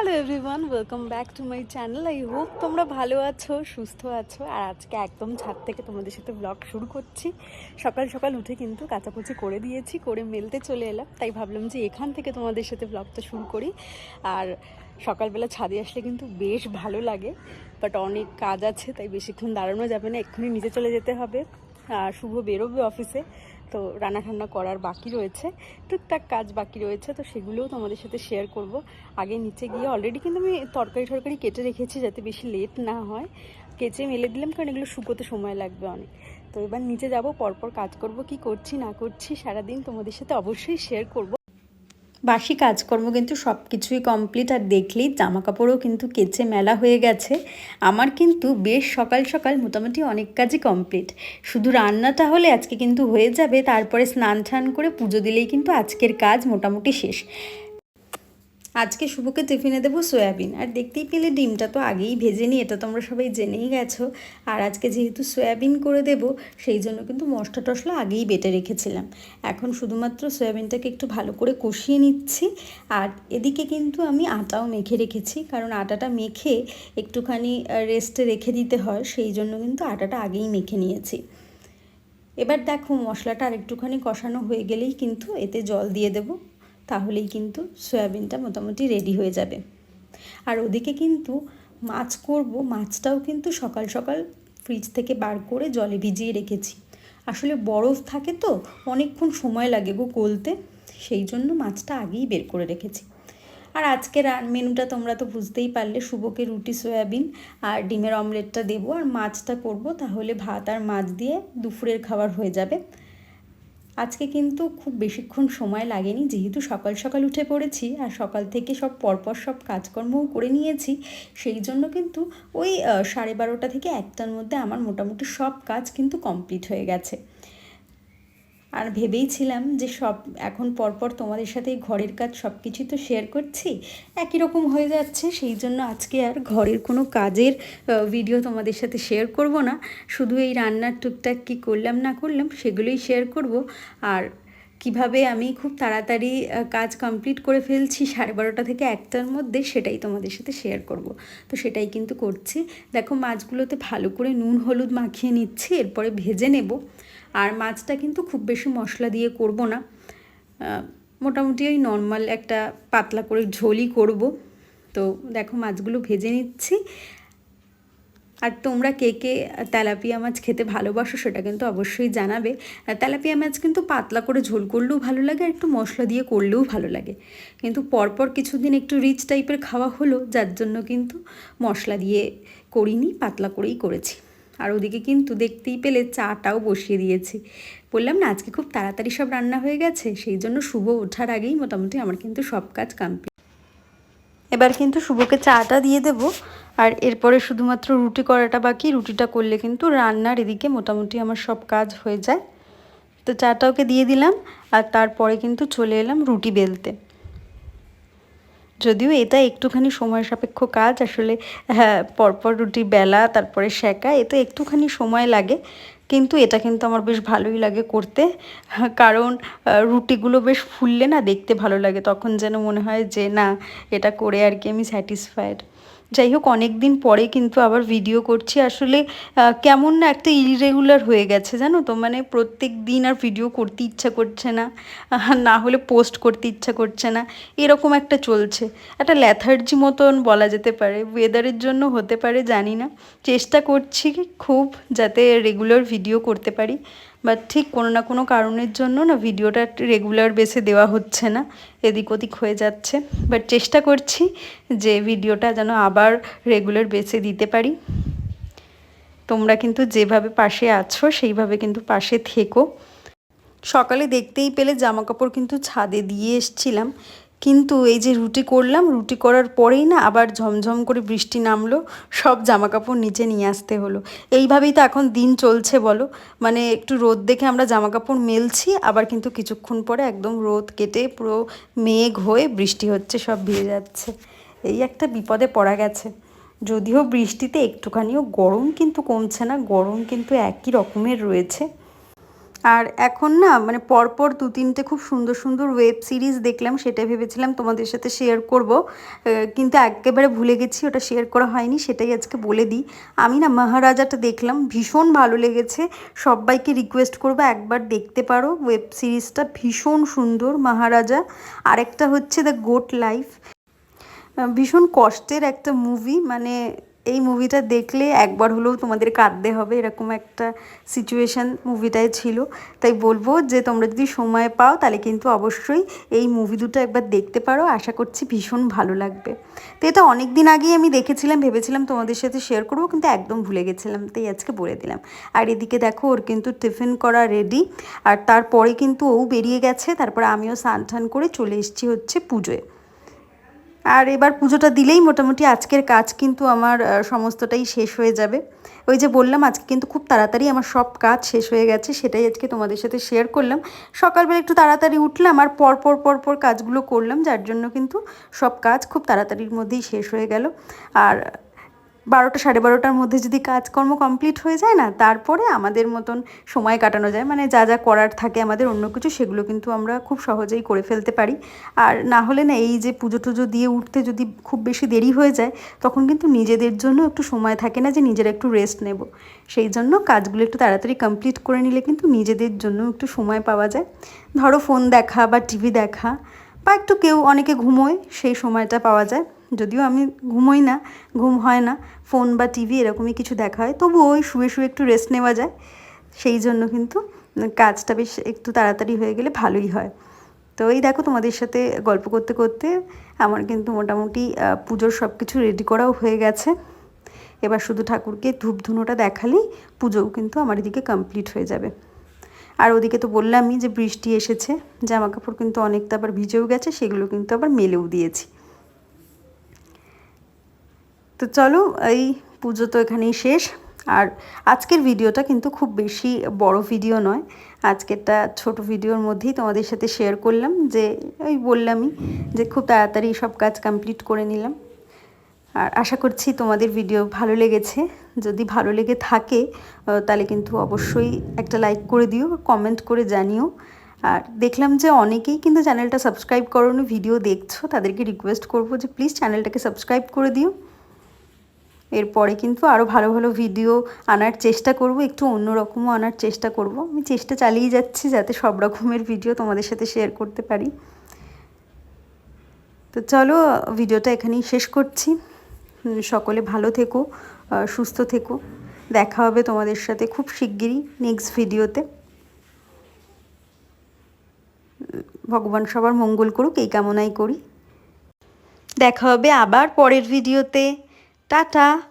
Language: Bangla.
Hello everyone welcome back to my channel I hope তোমরা ভালো আছো, সুস্থ আছো। আর আজকে একদম ছাদ থেকে তোমাদের সাথে ব্লগ শুরু করছি। সকাল সকাল উঠে কিন্তু কাচাকুচি করে দিয়েছি, করে মেলতে চলে এলাম। তাই ভাবলাম যে এখান থেকে তোমাদের সাথে ব্লগটা শুরু করি। আর সকালবেলা ছাদে আসলে কিন্তু বেশ ভালো লাগে। বাট অনেক কাজ আছে, তাই বেশিক্ষণ দাঁড়ানো যাবে না। এক্ষুনি নিচে চলে যেতে হবে। আর শুভ বেরোবে অফিসে তো রান্না ঠান্না করার বাকি রয়েছে, টুকটাক কাজ বাকি রয়েছে, তো সেগুলোও তোমাদের সাথে শেয়ার করব। আগে নিচে গিয়ে অলরেডি কিন্তু আমি তরকারি টরকারি কেটে রেখেছি যাতে বেশি লেট না হয়। কেচে মেলে দিলাম কারণ এগুলো শুকোতে সময় লাগবে অনেক। তো এবার নিচে যাব, পরপর কাজ করব, কি করছি না করছি সারাদিন তোমাদের সাথে অবশ্যই শেয়ার করব। বাসি কাজকর্ম কিন্তু সব কিছুই কমপ্লিট আর দেখলেই জামা কাপড়ও কিন্তু কেচে মেলা হয়ে গেছে। আমার কিন্তু বেশ সকাল সকাল মোটামুটি অনেক কাজই কমপ্লিট শুধু রান্নাটা হলে আজকে কিন্তু হয়ে যাবে, তারপরে স্নান টান করে পুজো দিলেই কিন্তু আজকের কাজ মোটামুটি শেষ। আজকে শুভকে টিফিনে দেবো সয়াবিন। আর দেখতেই পেলে ডিমটা তো আগেই ভেজে নিই এটা তোমরা সবাই জেনেই গেছো। আর আজকে যেহেতু সয়াবিন করে দেব, সেই জন্য কিন্তু মশলা টশলা আগেই বেটে রেখেছিলাম। এখন শুধুমাত্র সয়াবিনটাকে একটু ভালো করে কষিয়ে নিচ্ছি। আর এদিকে কিন্তু আমি আটাও মেখে রেখেছি, কারণ আটাটা মেখে একটুখানি রেস্টে রেখে দিতে হয়, সেই জন্য কিন্তু আটাটা আগেই মেখে নিয়েছি। এবার দেখো মশলাটা আর একটুখানি কষানো হয়ে গেলেই কিন্তু এতে জল দিয়ে দেবো। তাহলেই কিন্তু সয়াবিনটা মোটামুটি রেডি হয়ে যাবে। আর ওদিকে কিন্তু মাছ করব, মাছটাও কিন্তু সকাল সকাল ফ্রিজ থেকে বার করে জলে ভিজিয়ে রেখেছি। আসলে বরফ থাকে তো, অনেকক্ষণ সময় লাগে গো গলতে, সেই জন্য মাছটা আগেই বের করে রেখেছি। আর আজকের মেনুটা তোমরা তো বুঝতেই পারলে, শুভকে রুটি, সয়াবিন আর ডিমের অমলেটটা দেবো। আর মাছটা করব তাহলে ভাত আর মাছ দিয়ে দুপুরের খাবার হয়ে যাবে। আজকে কিন্তু খুব বেশিক্ষণ সময় লাগেনি, যেহেতু সকাল সকাল উঠে পড়েছি আর সকাল থেকে সব পরপর সব কাজকর্মও করে নিয়েছি, সেই জন্য কিন্তু ওই সাড়ে বারোটা থেকে একটার মধ্যে আমার মোটামুটি সব কাজ কিন্তু কমপ্লিট হয়ে গেছে। আর ভেবেইছিলাম যে সব এখন পরপর তোমাদের সাথে ঘরের কাজ সব কিছুই তো শেয়ার করছি। একই রকম হয়ে যাচ্ছে, সেই জন্য আজকে আর ঘরের কোনো কাজের ভিডিও তোমাদের সাথে শেয়ার করব না। শুধু এই রান্নার টুকটাক কী করলাম না করলাম সেগুলোই শেয়ার করব। আর কীভাবে আমি খুব তাড়াতাড়ি কাজ কমপ্লিট করে ফেলছি সাড়ে বারোটা থেকে একটার মধ্যে সেটাই তোমাদের সাথে শেয়ার করব। তো সেটাই কিন্তু করছি। দেখো মাছগুলোতে ভালো করে নুন, হলুদ মাখিয়ে নিচ্ছি, এরপরে ভেজে নেব। আর মাছটা কিন্তু খুব বেশি মশলা দিয়ে করব না। মোটামুটি ওই নর্মাল একটা পাতলা করে ঝোলই করব। তো দেখো মাছগুলো ভেজে নিচ্ছি। আর তোমরা কে কে তেলাপিয়া মাছ খেতে ভালোবাসো সেটা কিন্তু অবশ্যই জানাবে। তেলাপিয়া মাছ কিন্তু পাতলা করে ঝোল করলেও ভালো লাগে আর একটু মশলা দিয়ে করলেও ভালো লাগে। কিন্তু পরপর কিছুদিন একটু রিচ টাইপের খাওয়া হলো, যার জন্য কিন্তু মশলা দিয়ে করিনি, পাতলা করেই করেছি। আর ওদিকে কিন্তু দেখতেই পেলে চাটাও বসিয়ে দিয়েছি। বললাম, না, আজকে খুব তাড়াতাড়ি সব রান্না হয়ে গেছে, সেই জন্য শুভ ওঠার আগেই মোটামুটি আমার কিন্তু সব কাজ কমপ্লিট এবার কিন্তু শুভকে চাটা দিয়ে দেব। আর এরপরে শুধুমাত্র রুটি করাটা বাকি, রুটিটা করলে কিন্তু রান্নার এদিকে মোটামুটি আমার সব কাজ হয়ে যায়। তো চাটা ওকে দিয়ে দিলাম, আর তারপরে কিন্তু চলে এলাম রুটি বেলতে। যদিও এটা একটুখানি সময় সাপেক্ষ কাজ, আসলে হ্যাঁ পরপর রুটি বেলা, তারপরে সেকা এতে একটুখানি সময় লাগে। কিন্তু এটা কিন্তু আমার বেশ ভালোই লাগে করতে। কারণ রুটিগুলো বেশ ফুললে না দেখতে ভালো লাগে। তখন যেন মনে হয় যে, না, এটা করে আর কি আমি স্যাটিসফাইড যাই হোক অনেক দিন পরে কিন্তু আবার ভিডিও করছি। আসলে কেমন না একটা ইরেগুলার হয়ে গেছে জানো তো? মানে প্রত্যেক দিন আর ভিডিও করতে ইচ্ছা করছে না না হলে পোস্ট করতে ইচ্ছা করছে না, এরকম একটা চলছে। একটা ল্যাথার্জি মতন বলা যেতে পারে। ওয়েদারের জন্য হতে পারে, জানি না। চেষ্টা করছি খুব যাতে রেগুলার ভিডিও করতে পারি। বাট ঠিক কোনো না কোনো কারণের জন্য না ভিডিওটা রেগুলার বেসে দেওয়া হচ্ছে না, এদিক ওদিক হয়ে যাচ্ছে। বাট চেষ্টা করছি যে ভিডিওটা যেন আবার রেগুলার বেসে দিতে পারি। তোমরা কিন্তু যেভাবে পাশে আছো, সেইভাবে কিন্তু পাশে থেকো। সকালে দেখতেই পেলে জামা কাপড় কিন্তু ছাদে দিয়ে এসছিলাম। কিন্তু এই যে রুটি করলাম, রুটি করার পরেই না আবার ঝমঝম করে বৃষ্টি নামলো, সব জামা কাপড় নিচে নিয়ে আসতে হলো। এইভাবেই তো এখন দিন চলছে বলো। মানে একটু রোদ দেখে আমরা জামা কাপড় মেলছি, আবার কিন্তু কিছুক্ষণ পরে একদম রোদ কেটে পুরো মেঘ হয়ে বৃষ্টি হচ্ছে, সব ভিজে যাচ্ছে। এই একটা বিপদে পড়া গেছে। যদিও বৃষ্টিতে একটুখানিও গরম কিন্তু কমছে না, গরম কিন্তু একই রকমের রয়েছে। আর এখন না মানে পরপর দু তিনটে খুব সুন্দর সুন্দর ওয়েব সিরিজ দেখলাম সেটা ভেবেছিলাম তোমাদের সাথে শেয়ার করব। কিন্তু একেবারে ভুলে গেছি, ওটা শেয়ার করা হয়নি, সেটাই আজকে বলে দিই। আমি না মহারাজাটা দেখলাম, ভীষণ ভালো লেগেছে। সবাইকে রিকোয়েস্ট করব একবার দেখতে পারো ওয়েব সিরিজটা ভীষণ সুন্দর, মহারাজা। আরেকটা হচ্ছে দ্য গোট লাইফ ভীষণ কষ্টের একটা মুভি মানে এই মুভিটা দেখলে একবার হলেও তোমাদের কাঁদতে হবে, এরকম একটা সিচুয়েশান মুভিটায় ছিল। তাই বলব যে, তোমরা যদি সময় পাও তাহলে কিন্তু অবশ্যই এই মুভি দুটো একবার দেখতে পারো, আশা করছি ভীষণ ভালো লাগবে। তো এটা অনেক দিন আগেই আমি দেখেছিলাম, ভেবেছিলাম তোমাদের সাথে শেয়ার করব, কিন্তু একদম ভুলে গেছিলাম, তাই আজকে বলে দিলাম। আর এদিকে দেখো, ওর কিন্তু টিফিন করা রেডি আর তারপরে কিন্তু ও বেরিয়ে গেছে, তারপরে আমিও স্নান টান করে চলে এসেছি হচ্ছে পুজোয়। আর এবার পুজোটা দিলেই মোটামুটি আজকের কাজ কিন্তু আমার সমস্তটাই শেষ হয়ে যাবে। ওই যে বললাম, আজকে কিন্তু খুব তাড়াতাড়ি আমার সব কাজ শেষ হয়ে গেছে, সেটাই আজকে তোমাদের সাথে শেয়ার করলাম। সকালবেলা একটু তাড়াতাড়ি উঠলাম আর পর পর পর পর কাজগুলো করলাম, যার জন্য কিন্তু সব কাজ খুব তাড়াতাড়ির মধ্যেই শেষ হয়ে গেল। আর বারোটা সাড়ে বারোটার মধ্যে যদি কাজকর্ম কমপ্লিট হয়ে যায় না, তারপরে আমাদের মতন সময় কাটানো যায়। মানে যা যা করার থাকে আমাদের অন্য কিছু, সেগুলো কিন্তু আমরা খুব সহজেই করে ফেলতে পারি। আর না হলে না, এই যে পুজো টুজো দিয়ে উঠতে যদি খুব বেশি দেরি হয়ে যায়, তখন কিন্তু নিজেদের জন্য একটু সময় থাকে না যে নিজেরা একটু রেস্ট নেব। সেই জন্য কাজগুলো একটু তাড়াতাড়ি কমপ্লিট করে নিলে কিন্তু নিজেদের জন্য একটু সময় পাওয়া যায়। ধরো ফোন দেখা বা টিভি দেখা, বা একটু কেউ অনেকে ঘুমোয়, সেই সময়টা পাওয়া যায়। যদিও আমি ঘুমোই না, ঘুম হয় না ফোন বা টিভি এরকমই কিছু দেখা হয় তবু ওই শুয়ে শুয়ে একটু রেস্ট নেওয়া যায়। সেই জন্য কিন্তু কাজটা বেশ একটু তাড়াতাড়ি হয়ে গেলে ভালোই হয়। তো এই দেখো তোমাদের সাথে গল্প করতে করতে আমার কিন্তু মোটামুটি পুজোর সব কিছু রেডি করাও হয়ে গেছে। এবার শুধু ঠাকুরকে ধূপ ধুনোটা দেখালেই পুজোও কিন্তু আমার এদিকে কমপ্লিট হয়ে যাবে। আর ওদিকে তো বললামই যে বৃষ্টি এসেছে জামা কাপড় কিন্তু অনেকটা আবার ভিজেও গেছে, সেগুলো কিন্তু আবার মেলেও দিয়েছি। তো চলো, এই পুজো তো এখানেই শেষ। আর আজকের ভিডিওটা কিন্তু খুব বেশি বড় ভিডিও নয়। আজকেরটা ছোট ভিডিওর মধ্যেই তোমাদের সাথে শেয়ার করলাম যে, ওই বললামই যে খুব তাড়াতাড়ি সব কাজ কমপ্লিট করে নিলাম। আর আশা করছি তোমাদের ভিডিও ভালো লেগেছে। যদি ভালো লেগে থাকে তাহলে কিন্তু অবশ্যই একটা লাইক করে দিও কমেন্ট করে জানিও। আর দেখলাম যে অনেকেই কিন্তু চ্যানেলটা সাবস্ক্রাইব করোনি ভিডিও দেখছ, তাদেরকে রিকোয়েস্ট করব যে প্লিজ চ্যানেলটাকে সাবস্ক্রাইব করে দিও। এরপরে কিন্তু আরও ভালো ভালো ভিডিও আনার চেষ্টা করব, একটু অন্যরকমও আনার চেষ্টা করব। আমি চেষ্টা চালিয়ে যাচ্ছি যাতে সব রকমের ভিডিও তোমাদের সাথে শেয়ার করতে পারি। তো চলো ভিডিওটা এখানেই শেষ করছি। সকলে ভালো থেকো সুস্থ থেকো। দেখা হবে তোমাদের সাথে খুব শিগগিরই নেক্সট ভিডিওতে ভগবান সবার মঙ্গল করুক, এই কামনাই করি। দেখা হবে আবার পরের ভিডিওতে Tata!